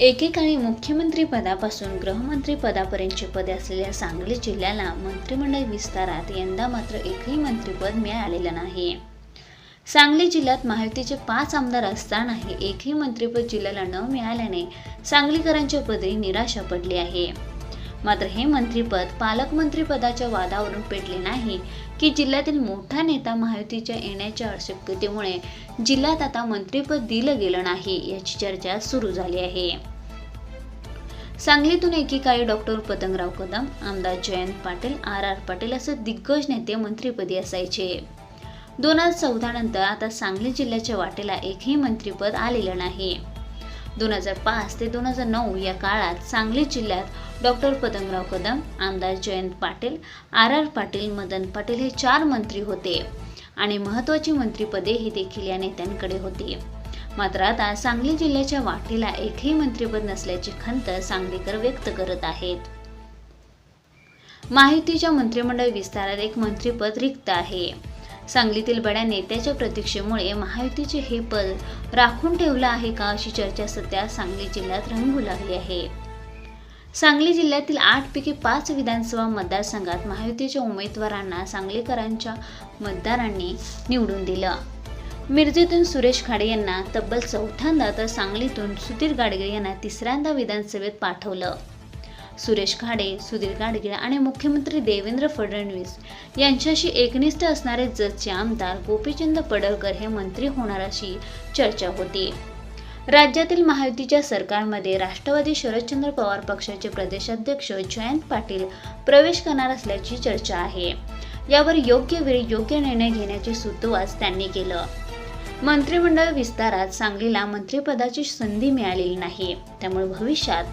एकेकाळी मुख्यमंत्री पदापासून गृहमंत्री पदे असलेल्या सांगली जिल्ह्याला मंत्रिमंडळ विस्तारात यंदा मात्र एकही मंत्रिपद मिळालेलं नाही. सांगली जिल्ह्यात महायुतीचे पाच आमदार असतानाही एकही मंत्रिपद जिल्ह्याला न मिळाल्याने सांगलीकरांच्या पदरी निराशा पडली आहे. मात्र हे मंत्रीपद पालकमंत्रीपदाच्या वादावरून पेटले नाही की जिल्ह्यातील मोठा नेता महायुतीच्या येण्याच्या अशक्यतेमुळे जिल्ह्यात आता मंत्रीपद दिलं गेलं नाही याची चर्चा सुरू झाली आहे. सांगलीतून एकेकाळी डॉक्टर पतंगराव कदम आमदार जयंत पाटील आर आर पाटील असे दिग्गज नेते मंत्रीपदी असायचे. दोन हजार चौदा नंतर आता सांगली जिल्ह्याच्या वाटेला एकही मंत्रीपद आलेलं नाही. दोन हजार पाच ते दोन हजार नऊ या काळात सांगली जिल्ह्यात डॉक्टर पतंगराव कदम आमदार जयंत पाटील आर आर पाटील मदन पाटील हे चार मंत्री होते. आणि महत्त्वाची मंत्रीपदे ही देखील या नेत्यांकडे होती. मात्र आता सांगली जिल्ह्याच्या वाटेला एकही मंत्रीपद नसल्याची खंत सांगलीकर व्यक्त करत आहेत. माहितीच्या मंत्रिमंडळ विस्तारात एक मंत्रिपद रिक्त आहे. सांगलीतील बड्या नेत्याच्या प्रतीक्षेमुळे महायुतीचे हे पद राखून ठेवलं आहे का अशी चर्चा सध्या सांगली जिल्ह्यात रंगू लागली आहे. सांगली जिल्ह्यातील आठ पैकी पाच विधानसभा मतदारसंघात महायुतीच्या उमेदवारांना सांगलीकरांच्या मतदारांनी निवडून दिलं. मिरजेतून सुरेश खाडे यांना तब्बल चौथ्यांदा तर सांगलीतून सुधीर गाडगे यांना तिसऱ्यांदा विधानसभेत पाठवलं. सुरेश खाडे सुधीर गाडगीळ आणि मुख्यमंत्री देवेंद्र फडणवीस यांच्याशी एकनिष्ठ असणारे जतचे आमदार गोपीचंद पडळकर हे मंत्री होणार अशी चर्चा होती. राज्यातील महायुतीच्या सरकारमध्ये राष्ट्रवादी शरदचंद्र पवार पक्षाचे प्रदेशाध्यक्ष जयंत पाटील प्रवेश करणार असल्याची चर्चा आहे. यावर योग्य वेळी योग्य निर्णय घेण्याचे सुतोवाच त्यांनी केलं. मंत्रिमंडळ विस्तारात सांगलीला मंत्रिपदाची संधी मिळालेली नाही. त्यामुळे भविष्यात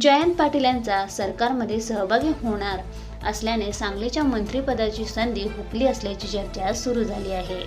जयंत पाटील यांचा सरकारमध्ये सहभागी होणार असल्याने सांगलीच्या मंत्रिपदाची संधी हुकली असल्याची चर्चा सुरू झाली आहे.